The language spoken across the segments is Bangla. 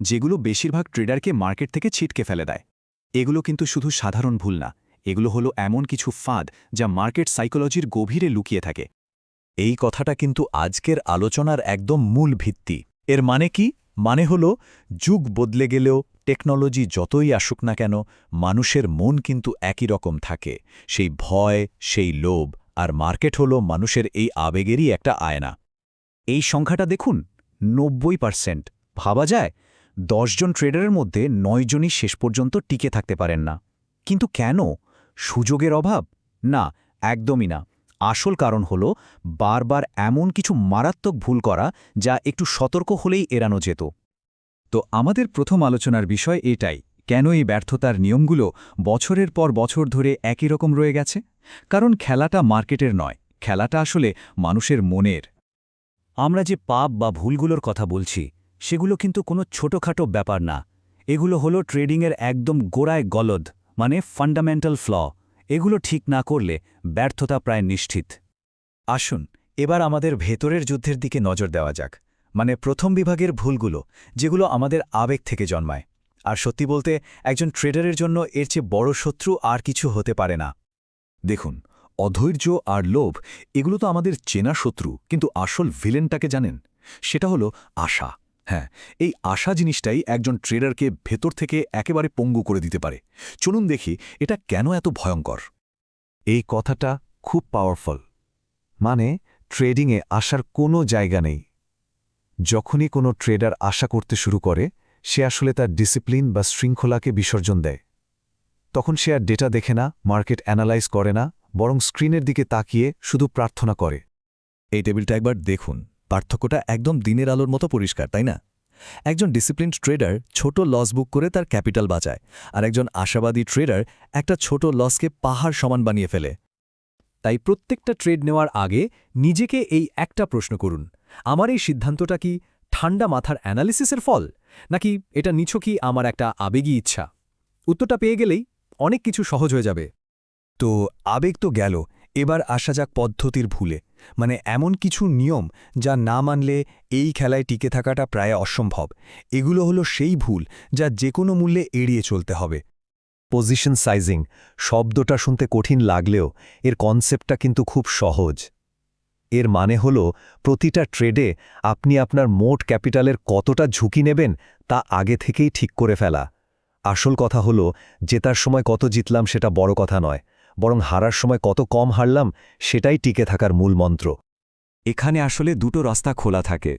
যেগুলো বেশিরভাগ ট্রেডারকে মার্কেট থেকে ছিটকে ফেলে দেয়। এগুলো কিন্তু শুধু সাধারণ ভুল না, এগুলো হলো এমন কিছু ফাঁদ যা মার্কেট সাইকোলজির গভীরে লুকিয়ে থাকে। এই কথাটা কিন্তু আজকের আলোচনার একদম মূল ভিত্তি। এর মানে কি? মানে হলো, যুগ বদলে গেলেও টেকনোলজি যতই আসুক না কেন, মানুষের মন কিন্তু একই রকম থাকে। সেই ভয়, সেই লোভ, আর মার্কেট হলো মানুষের এই আবেগেরই একটা আয়না। এই সংখ্যাটা দেখুন, নব্বই পার্সেন্ট। ভাবা যায়? দশজন ট্রেডারের মধ্যে নয়জনই শেষ পর্যন্ত টিকে থাকতে পারেন না। কিন্তু কেন? সুযোগের অভাব? না, একদমই না। আসল কারণ হল, বারবার এমন কিছু মারাত্মক ভুল করা যা একটু সতর্ক হলেই এড়ানো যেত। তো আমাদের প্রথম আলোচনার বিষয় এটাই, কেন এই ব্যর্থতার নিয়মগুলো বছরের পর বছর ধরে একই রকম রয়ে গেছে? কারণ খেলাটা মার্কেটের নয়, খেলাটা আসলে মানুষের মনের। আমরা যে পাপ বা ভুলগুলোর কথা বলছি সেগুলো কিন্তু কোনো ছোটখাটো ব্যাপার না। এগুলো হলো ট্রেডিংয়ের একদম গোড়ায় গলদ মানে ফান্ডামেন্টাল ফ্ল। এগুলো ঠিক না করলে ব্যর্থতা প্রায় নিশ্চিত। আসুন, এবার আমাদের ভেতরের যুদ্ধের দিকে নজর দেওয়া যাক। মানে প্রথম বিভাগের ভুলগুলো, যেগুলো আমাদের আবেগ থেকে জন্মায়। আর সত্যি বলতে, একজন ট্রেডারের জন্য এর চেয়ে বড় শত্রু আর কিছু হতে পারে না। দেখুন, অধৈর্য আর লোভ, এগুলো তো আমাদের চেনা শত্রু, কিন্তু আসল ভিলেনটাকে জানেন? সেটা হলো আশা। হ্যাঁ এই আশা জিনিসটাই একজন ট্রেডারকে ভেতর থেকে একেবারে পঙ্গু করে দিতে পারে। চলুন দেখি এটা কেন এত ভয়ঙ্কর। এই কথাটা খুব পাওয়ারফুল মানে ট্রেডিংয়ে আসার কোনো জায়গা নেই। যখনই কোনো ট্রেডার আশা করতে শুরু করে, সে আসলে তার ডিসিপ্লিন বা শৃঙ্খলাকে বিসর্জন দেয়। তখন সে আর ডেটা দেখে না মার্কেট অ্যানালাইজ করে না, বরং স্ক্রিনের দিকে তাকিয়ে শুধু প্রার্থনা করে। এই টেবিলটা একবার দেখুন। পার্থক্যটা একদম দিনের আলোর মতো পরিষ্কার, তাই না? একজন ডিসিপ্লিন ট্রেডার ছোট লস বুক করে তার ক্যাপিটাল বাঁচায় আর একজন আশাবাদী ট্রেডার একটা ছোট লসকে পাহাড় সমান বানিয়ে ফেলে। তাই প্রত্যেকটা ট্রেড নেওয়ার আগে নিজেকে এই একটা প্রশ্ন করুন, আমার এই সিদ্ধান্তটা কি ঠান্ডা মাথার অ্যানালিসিসের ফল? নাকি এটা নিছকই আমার একটা আবেগী ইচ্ছা? উত্তরটা পেয়ে গেলেই অনেক কিছু সহজ হয়ে যাবে। তো আবেগ তো গেল, এবার আসা যাক পদ্ধতির ভুলে। মানে এমন কিছু নিয়ম যা না মানলে এই খেলায় টিকে থাকাটা প্রায় অসম্ভব। এগুলো হলো সেই ভুল যা যে কোনো মূল্যে এড়িয়ে চলতে হবে। পজিশন সাইজিং শব্দটা শুনতে কঠিন লাগলেও এর কনসেপ্টটা কিন্তু খুব সহজ। এর মানে হল প্রতিটা ট্রেডে আপনি আপনার মোট ক্যাপিটালের কতটা ঝুঁকি নেবেন তা আগে থেকেই ঠিক করে ফেলা। আসল কথা হল জেতার সময় কত জিতলাম সেটা বড় কথা নয়। বরং হারার সময় কত কম হারলাম, সেটাই টিকে থাকার মূল মন্ত্র। এখানে আসলে দুটো রাস্তা খোলা থাকে।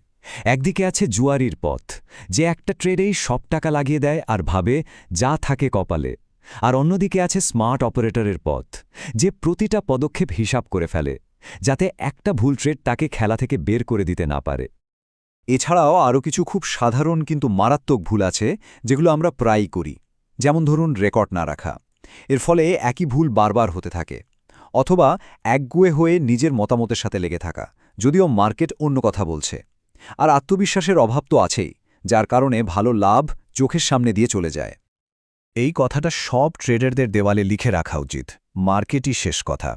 একদিকে আছে জুয়ারির পথ, যে একটা ট্রেডেই সব টাকা লাগিয়ে দেয় আর ভাবে যা থাকে কপালে। আর অন্যদিকে আছে স্মার্ট অপারেটরের পথ, যে প্রতিটা পদক্ষেপ হিসাব করে ফেলে, যাতে একটা ভুল ট্রেড তাকে খেলা থেকে বের করে দিতে না পারে। এছাড়াও আরও কিছু খুব সাধারণ কিন্তু মারাত্মক ভুল আছে, যেগুলো আমরা প্রায়ই করি। যেমন ধরুন রেকর্ড না রাখা। এর ফলে একই ভুল বারবার হতে থাকে, অথবা একগুয়ে হয়ে নিজের মতামতের সাথে লেগে থাকা, যদিও মার্কেট অন্য কথা বলছে। আর আত্মবিশ্বাসের অভাব তো আছেই, যার কারণে ভালো লাভ চোখের সামনে দিয়ে চলে যায়। এই কথাটা সব ট্রেডারদের দেওয়ালে লিখে রাখা উচিত, মার্কেটই শেষ কথা।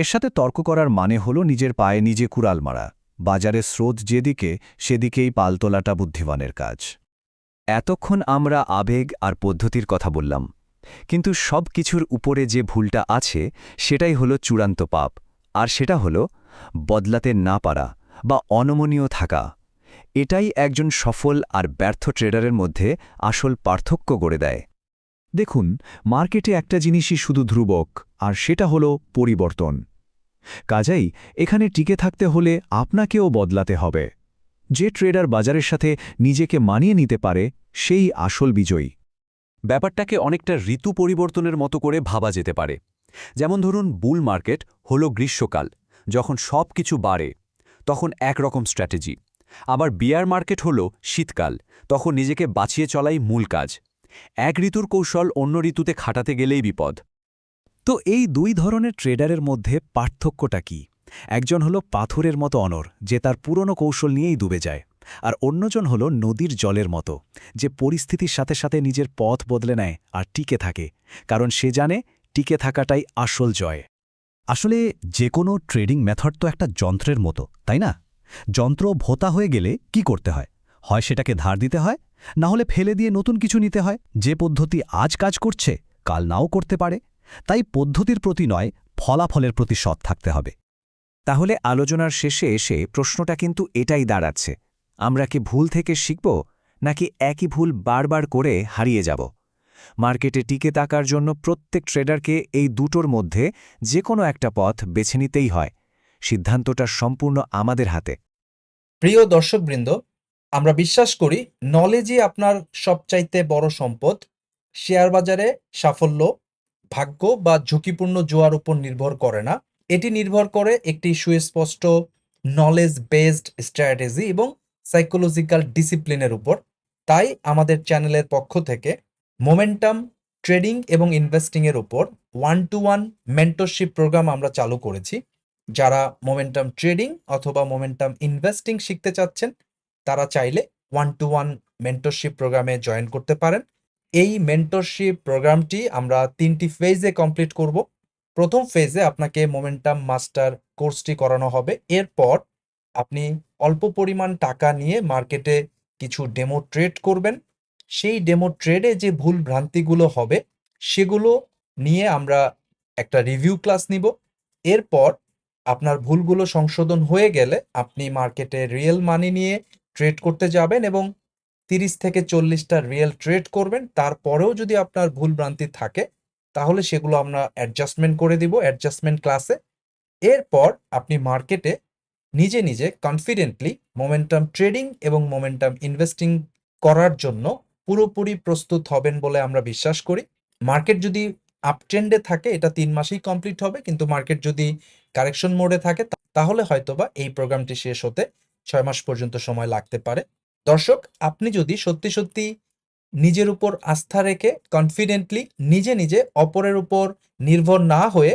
এর সাথে তর্ক করার মানে হল নিজের পায়ে নিজে কুড়াল মারা, বাজারের স্রোত যেদিকে, সেদিকেই পালতোলাটা বুদ্ধিমানের কাজ। এতক্ষণ আমরা আবেগ আর পদ্ধতির কথা বললাম কিন্তু সব কিছুর উপরে যে ভুলটা আছে, সেটাই হলো চূড়ান্ত পাপ। আর সেটা হলো বদলাতে না পারা বা অনমনীয় থাকা। এটাই একজন সফল আর ব্যর্থ ট্রেডারের মধ্যে আসল পার্থক্য গড়ে দেয়। দেখুন, মার্কেটে একটা জিনিসই শুধু ধ্রুবক, আর সেটা হলো পরিবর্তন। কাজাই এখানে টিকে থাকতে হলে আপনাকেও বদলাতে হবে। যে ট্রেডার বাজারের সাথে নিজেকে মানিয়ে নিতে পারে, সেই আসল বিজয়ী। ব্যাপারটাকে অনেকটা ঋতু পরিবর্তনের মতো করে ভাবা যেতে পারে। যেমন ধরুন, বুল মার্কেট হল গ্রীষ্মকাল, যখন সব কিছু বাড়ে, তখন একরকম স্ট্র্যাটেজি। আবার বিয়ার মার্কেট হল শীতকাল, তখন নিজেকে বাঁচিয়ে চলাই মূল কাজ। এক ঋতুর কৌশল অন্য ঋতুতে খাটাতে গেলেই বিপদ। তো এই দুই ধরনের ট্রেডারের মধ্যে পার্থক্যটা কি? একজন হলো পাথরের মতো অনর, যে তার পুরনো কৌশল নিয়েই ডুবে যায়। আর অন্যজন হল নদীর জলের মতো, যে পরিস্থিতির সাথে সাথে নিজের পথ বদলে নেয় আর টিকে থাকে, কারণ সে জানে টিকে থাকাটাই আসল জয়। আসলে যে কোনো ট্রেডিং মেথড তো একটা যন্ত্রের মতো, তাই না? যন্ত্র ভোতা হয়ে গেলে কি করতে হয়? হয় সেটাকে ধার দিতে হয়, না হলে ফেলে দিয়ে নতুন কিছু নিতে হয়। যে পদ্ধতি আজ কাজ করছে, কাল নাও করতে পারে। তাই পদ্ধতির প্রতি নয়, ফলাফলের প্রতি সৎ থাকতে হবে। তাহলে আলোচনার শেষে এসে প্রশ্নটা কিন্তু এটাই দাঁড়াচ্ছে। আমরা কি ভুল থেকে শিখব, নাকি একই ভুল বারবার করে হারিয়ে যাব? মার্কেটে টিকে থাকার জন্য প্রত্যেক ট্রেডারকে এই দুটোর মধ্যে যে কোনো একটা পথ বেছে নিতেই হয়। সিদ্ধান্তটা সম্পূর্ণ আমাদের হাতে। প্রিয় দর্শকবৃন্দ, আমরা বিশ্বাস করি নলেজই আপনার সবচাইতে বড় সম্পদ। শেয়ার বাজারে সাফল্য, ভাগ্য বা ঝুঁকিপূর্ণ জোয়ার উপর নির্ভর করে না। এটি নির্ভর করে একটি সুস্পষ্ট নলেজ বেসড স্ট্র্যাটেজি এবং সাইকোলজিক্যাল ডিসিপ্লিনের উপর। তাই আমাদের চ্যানেলের পক্ষ থেকে মোমেন্টাম ট্রেডিং এবং ইনভেস্টিংয়ের উপর one to one mentorship program আমরা চালু করেছি। যারা মোমেন্টাম ট্রেডিং অথবা মোমেন্টাম ইনভেস্টিং শিখতে চাচ্ছেন, তারা চাইলে ওয়ান টু ওয়ান মেন্টরশিপ প্রোগ্রামে জয়েন করতে পারেন। এই মেন্টরশিপ প্রোগ্রামটি আমরা তিনটি ফেজে কমপ্লিট করব। প্রথম ফেজে আপনাকে মোমেন্টাম মাস্টার কোর্সটি করানো হবে। এরপর আপনি অল্প পরিমাণ টাকা নিয়ে মার্কেটে কিছু ডেমো ট্রেড করবেন। সেই ডেমো ট্রেডে যে ভুল ভ্রান্তিগুলো হবে, সেগুলো নিয়ে আমরা একটা রিভিউ ক্লাস নিব। এরপর আপনার ভুলগুলো সংশোধন হয়ে গেলে আপনি মার্কেটে রিয়েল মানি নিয়ে ট্রেড করতে যাবেন এবং তিরিশ থেকে চল্লিশটা রিয়েল ট্রেড করবেন। তারপরেও যদি আপনার ভুল ভ্রান্তি থাকে, তাহলে সেগুলো আমরা অ্যাডজাস্টমেন্ট করে দিব অ্যাডজাস্টমেন্ট ক্লাসে এরপর আপনি মার্কেটে নিজে নিজে কনফিডেন্টলি মোমেন্টাম ট্রেডিং এবং মোমেন্টাম ইনভেস্টিং করার জন্য পুরোপুরি প্রস্তুত হবেন বলে আমরা বিশ্বাস করি। মার্কেট যদি আপট্রেন্ডে থাকে, এটা তিন মাসেই কমপ্লিট হবে, কিন্তু মার্কেট যদি কারেকশন মোডে থাকে তাহলে হয়তোবা এই প্রোগ্রামটি শেষ হতে ছয় মাস পর্যন্ত সময় লাগতে পারে। দর্শক, আপনি যদি সত্যি সত্যি নিজের উপর আস্থা রেখে কনফিডেন্টলি নিজে নিজে অপরের উপর নির্ভর না হয়ে